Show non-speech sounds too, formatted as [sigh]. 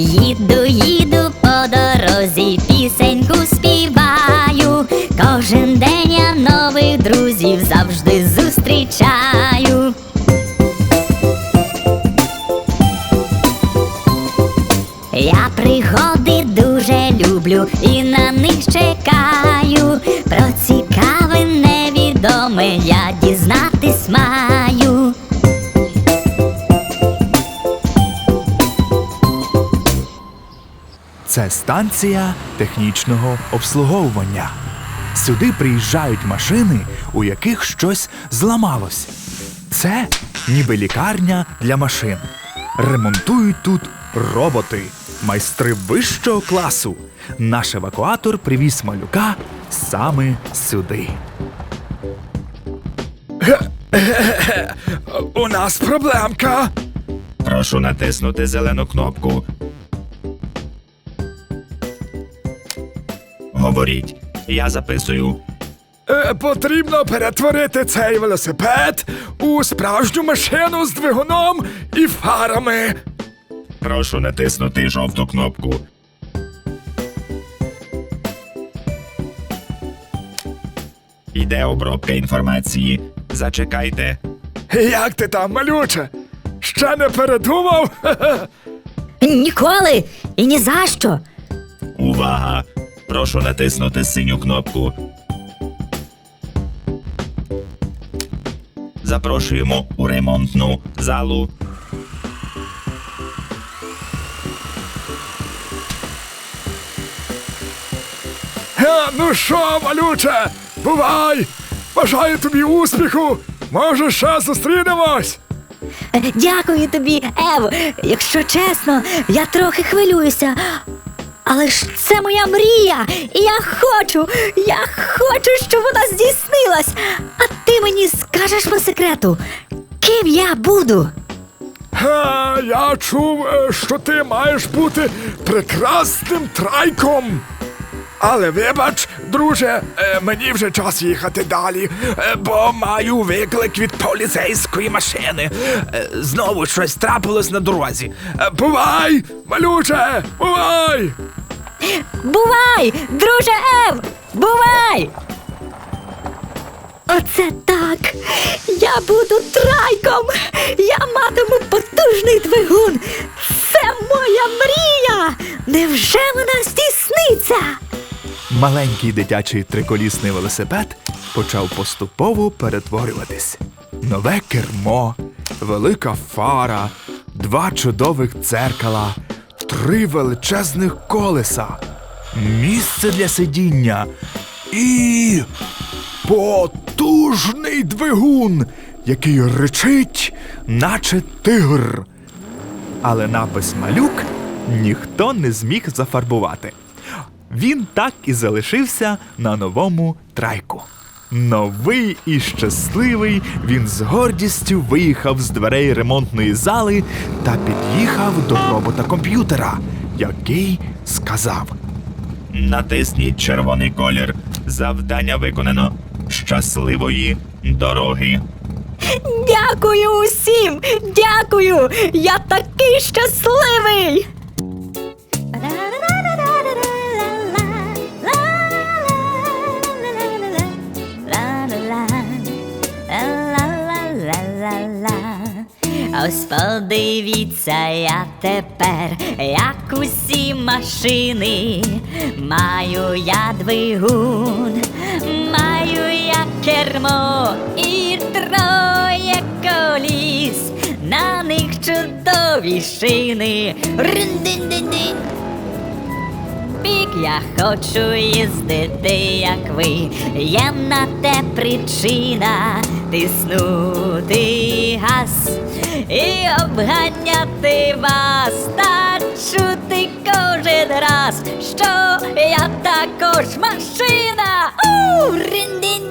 Їду, їду по дорозі, пісеньку співаю. Кожен день я нових друзів завжди зустрічаю. Я пригоди дуже люблю і на них чекаю. Про цікаве невідоме я дізнатись маю. Це станція технічного обслуговування. Сюди приїжджають машини, у яких щось зламалось. Це ніби лікарня для машин. Ремонтують тут роботи, майстри вищого класу. Наш евакуатор привіз малюка саме сюди. У нас проблемка. Прошу натиснути зелену кнопку. Говоріть, я записую. Е, Потрібно перетворити цей велосипед у справжню машину з двигуном і фарами. Прошу натиснути жовту кнопку. Іде обробка інформації. Зачекайте. Як ти там, малюче? Ще не передумав? [laughs] Ніколи і ні за що. Увага! Прошу натиснути синю кнопку. Запрошуємо у ремонтну залу. Е, Ну що, малюче? Бувай! Бажаю тобі успіху! Може, ще зустрінемось! Дякую тобі, Ево. Якщо чесно, я трохи хвилююся. Але ж це моя мрія, і я хочу, я хочу, щоб вона здійснилась. А ти мені скажеш по секрету, ким я буду? Ха, Я чув, е, що ти маєш бути прекрасним трайком. Але вибач, друже, е, мені вже час їхати далі, е, бо маю виклик від поліцейської машини. Е, Знову щось трапилось на дорозі. Бувай, малюче, бувай! Бувай, друже Ев! Бувай! Оце так. Я буду трайком. Я матиму потужний двигун. Це моя мрія. Невже вона здійсниться? Маленький дитячий триколісний велосипед почав поступово перетворюватись. Нове кермо, велика фара, два чудових дзеркала, три величезних колеса, місце для сидіння і потужний двигун, який ричить, наче тигр. Але напис малюк ніхто не зміг зафарбувати. Він так і залишився на новому трайку. Новий і щасливий він з гордістю виїхав з дверей ремонтної зали та під'їхав до робота комп'ютера, який сказав: Натисніть червоний колір. Завдання виконано. Щасливої дороги. Дякую усім! Дякую! Я такий щасливий! Подивіться я тепер, як усі машини. Маю я двигун, маю я кермо і троє коліс. На них чудові шини. Бік я хочу їздити, як ви. Є на те причина тиснути газ і обганяти вас та чути кожен раз, що я також машина. У, рин-дин-дин-дин-дин-дин-дин.